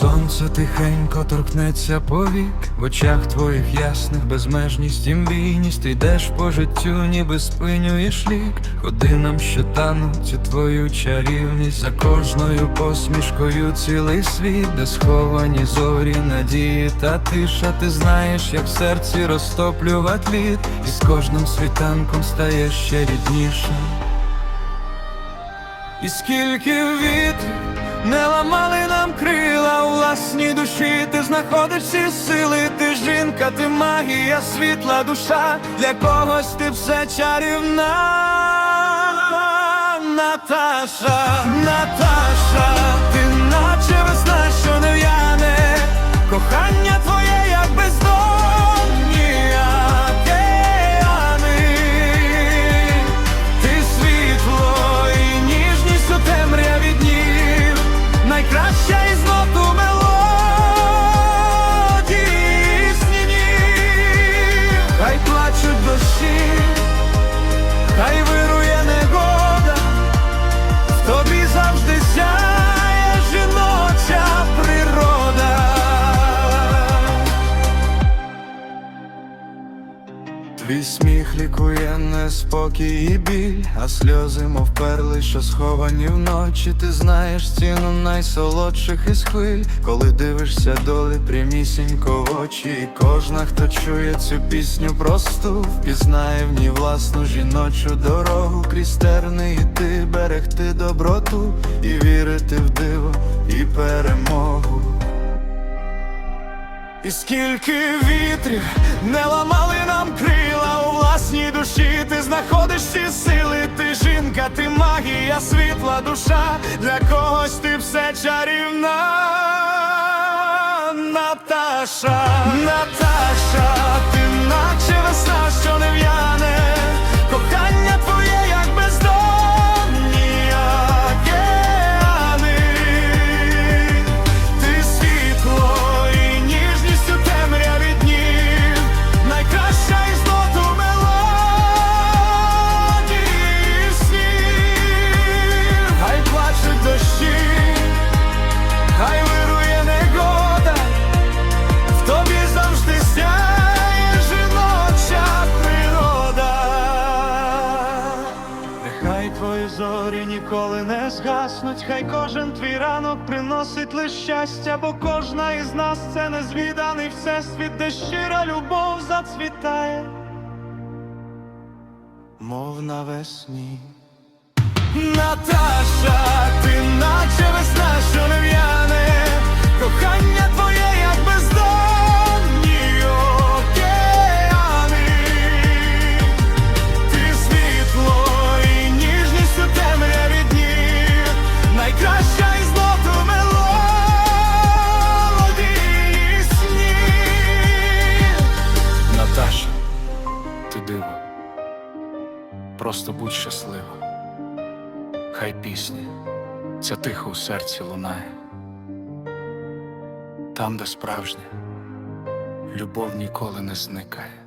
сонце тихенько торкнеться повік, в очах твоїх ясних безмежність і мрійність, йдеш по життю, ніби спинюєш лік, годинам, що тануть у твою чарівність, за кожною посмішкою цілий світ, де сховані зорі, надії та тиша, ти знаєш, як в серці розтоплювати лід, і з кожним світанком стаєш ще ріднішим. І скільки вітрів не ламали нам крила у власній душі, ти знаходиш всі сили, ти жінка, ти магія, світла душа, для когось ти все чарівна. Наташа, Наташа, Твій сміх лікує неспокій і біль, а сльози, мов перли, що сховані вночі. Ти знаєш ціну найсолодших із хвиль, коли дивишся доли прямісінько в очі. І кожна, хто чує цю пісню просту, впізнає в ній власну жіночу дорогу, крізь терни йти, берегти доброту і вірити в диво і перемогу. І скільки вітрів не ламали нам крила магія, світла душа, для когось ти все чарівна. Наташа, Наташа, ніколи не згаснуть, хай кожен твій ранок приносить лише щастя, бо кожна із нас це незвіданий всесвіт, де щира любов зацвітає, мов навесні. Наташа, ти наче ти диво, просто будь щаслива. Хай пісня, ця тихо у серці лунає. Там, де справжня, любов ніколи не зникає.